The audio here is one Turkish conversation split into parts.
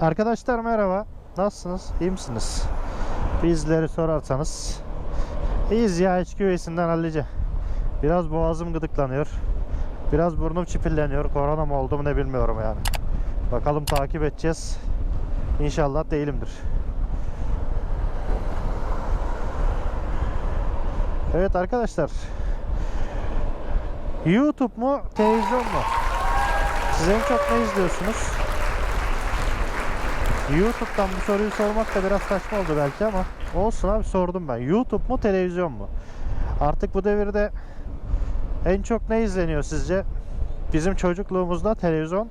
Arkadaşlar merhaba. Nasılsınız? İyi misiniz? Bizleri sorarsanız iyiyiz ya iç güveysinden hallice. Biraz boğazım gıdıklanıyor. Biraz burnum çipilleniyor. Korona mı oldu mu ne bilmiyorum yani. Bakalım takip edeceğiz. İnşallah değilimdir. Evet arkadaşlar. YouTube mu, televizyon mu? Siz en çok ne izliyorsunuz? YouTube'dan bu soruyu sormak da biraz saçma oldu belki ama olsun abi sordum ben. YouTube mu, televizyon mu? Artık bu devirde en çok ne izleniyor sizce? Bizim çocukluğumuzda televizyon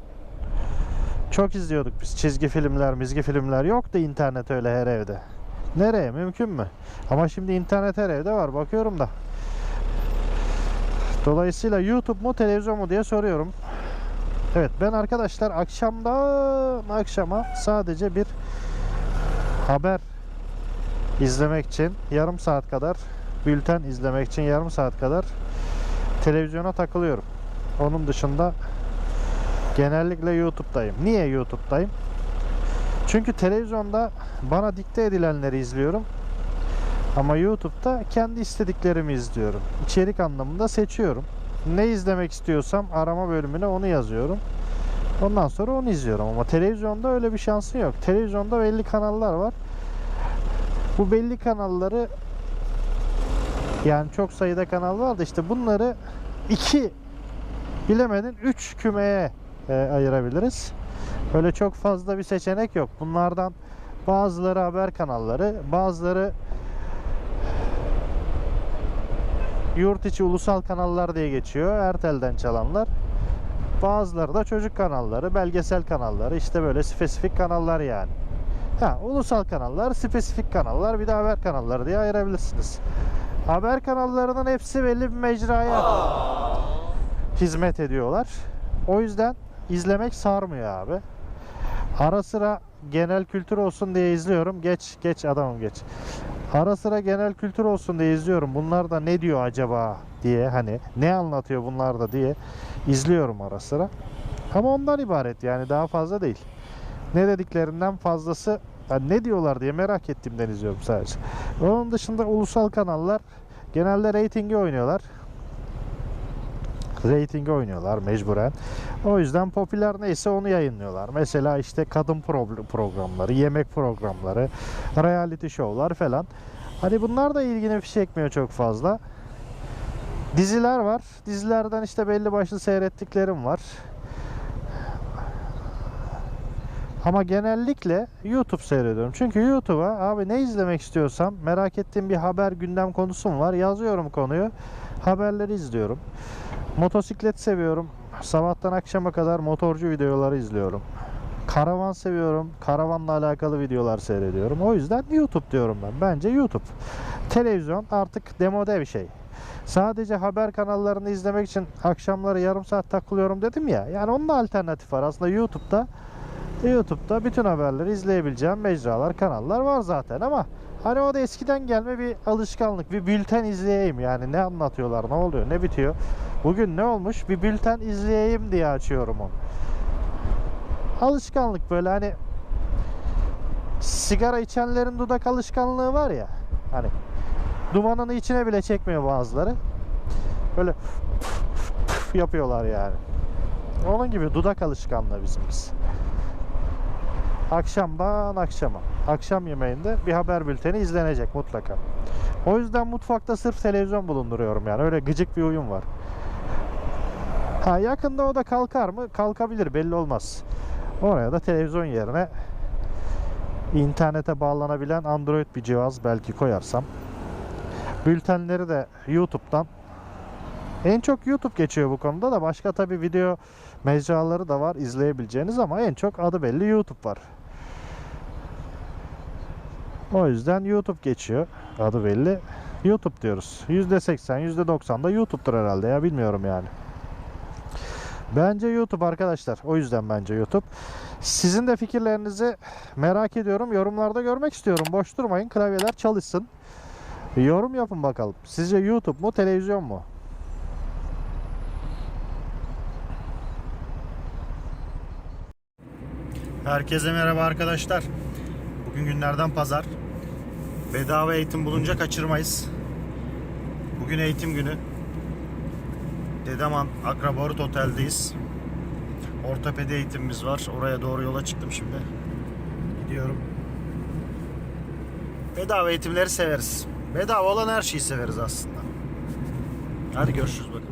çok izliyorduk biz. Çizgi filmler, mizgi filmler yoktu internet öyle her evde. Nereye? Mümkün mü? Ama şimdi internet her evde var. Bakıyorum da. Dolayısıyla YouTube mu televizyon mu diye soruyorum. Evet ben arkadaşlar akşamdan akşama sadece bir haber izlemek için yarım saat kadar bülten izlemek için yarım saat kadar televizyona takılıyorum. Onun dışında genellikle YouTube'dayım. Niye YouTube'dayım? Çünkü televizyonda bana dikte edilenleri izliyorum. Ama YouTube'da kendi istediklerimi izliyorum. İçerik anlamında seçiyorum. Ne izlemek istiyorsam arama bölümüne onu yazıyorum. Ondan sonra onu izliyorum ama televizyonda öyle bir şansın yok. Televizyonda belli kanallar var. Bu belli kanalları yani çok sayıda kanal var da işte bunları iki bilemedin üç kümeye e, ayırabiliriz. Öyle çok fazla bir seçenek yok. Bunlardan bazıları haber kanalları, bazıları yurt içi ulusal kanallar diye geçiyor. Ertel'den çalanlar. Bazıları da çocuk kanalları, belgesel kanalları, işte böyle spesifik kanallar yani. Ha, ulusal kanallar, spesifik kanallar, bir de haber kanalları diye ayırabilirsiniz. Haber kanallarının hepsi belli bir mecraya hizmet ediyorlar. O yüzden izlemek sarmıyor abi. Ara sıra genel kültür olsun diye izliyorum. Geç geç adamım geç. Ara sıra genel kültür olsun diye izliyorum. Bunlar da ne diyor acaba diye hani ne anlatıyor bunlar da diye izliyorum ara sıra. Ama ondan ibaret yani daha fazla değil. Ne dediklerinden fazlası yani ne diyorlar diye merak ettiğimden izliyorum sadece. Onun dışında ulusal kanallar genelde reytingi oynuyorlar. Reytingi oynuyorlar mecburen. O yüzden popüler neyse onu yayınlıyorlar. Mesela işte kadın pro- programları, yemek programları, reality show'lar falan. Hani bunlar da ilgini çekmiyor çok fazla. Diziler var. Dizilerden işte belli başlı seyrettiklerim var. Ama genellikle YouTube seyrediyorum. Çünkü YouTube'a abi ne izlemek istiyorsam merak ettiğim bir haber gündem konusum var. Yazıyorum konuyu. Haberleri izliyorum. Motosiklet seviyorum. Sabahtan akşama kadar motorcu videoları izliyorum. Karavan seviyorum. Karavanla alakalı videolar seyrediyorum. O yüzden YouTube diyorum ben. Bence YouTube. Televizyon artık demode bir şey. Sadece haber kanallarını izlemek için akşamları yarım saat takılıyorum dedim ya. Yani onun da alternatif var. Aslında YouTube'da YouTube'da bütün haberleri izleyebileceğim mecralar, kanallar var zaten ama hani o da eskiden gelme bir alışkanlık. Bir bülten izleyeyim yani ne anlatıyorlar, ne oluyor, ne bitiyor. Bugün ne olmuş? Bir bülten izleyeyim diye açıyorum onu. Alışkanlık böyle hani sigara içenlerin dudak alışkanlığı var ya. Hani dumanını içine bile çekmiyor bazıları. Böyle yapıyorlar yani. Onun gibi dudak alışkanlığı bizimkisi. Akşamdan akşama. Akşam yemeğinde bir haber bülteni izlenecek mutlaka. O yüzden mutfakta sırf televizyon bulunduruyorum yani. Öyle gıcık bir uyum var. Ha yakında o da kalkar mı? Kalkabilir belli olmaz. Oraya da televizyon yerine internete bağlanabilen Android bir cihaz belki koyarsam. Bültenleri de YouTube'dan en çok YouTube geçiyor bu konuda da başka tabi video mecraları da var izleyebileceğiniz ama en çok adı belli YouTube var. O yüzden YouTube geçiyor. Adı belli. YouTube diyoruz. %80, %90 da YouTube'dur herhalde ya bilmiyorum yani. Bence YouTube arkadaşlar. O yüzden bence YouTube. Sizin de fikirlerinizi merak ediyorum. Yorumlarda görmek istiyorum. Boş durmayın. Klavyeler çalışsın. Yorum yapın bakalım. Sizce YouTube mu, televizyon mu? Herkese merhaba arkadaşlar. Bugün günlerden pazar. Bedava eğitim bulunca kaçırmayız. Bugün eğitim günü. Dedeman Akraborut Otel'deyiz. Ortopedi eğitimimiz var. Oraya doğru yola çıktım şimdi. Gidiyorum. Bedava eğitimleri severiz. Bedava olan her şeyi severiz aslında. Hadi görüşürüz bakalım.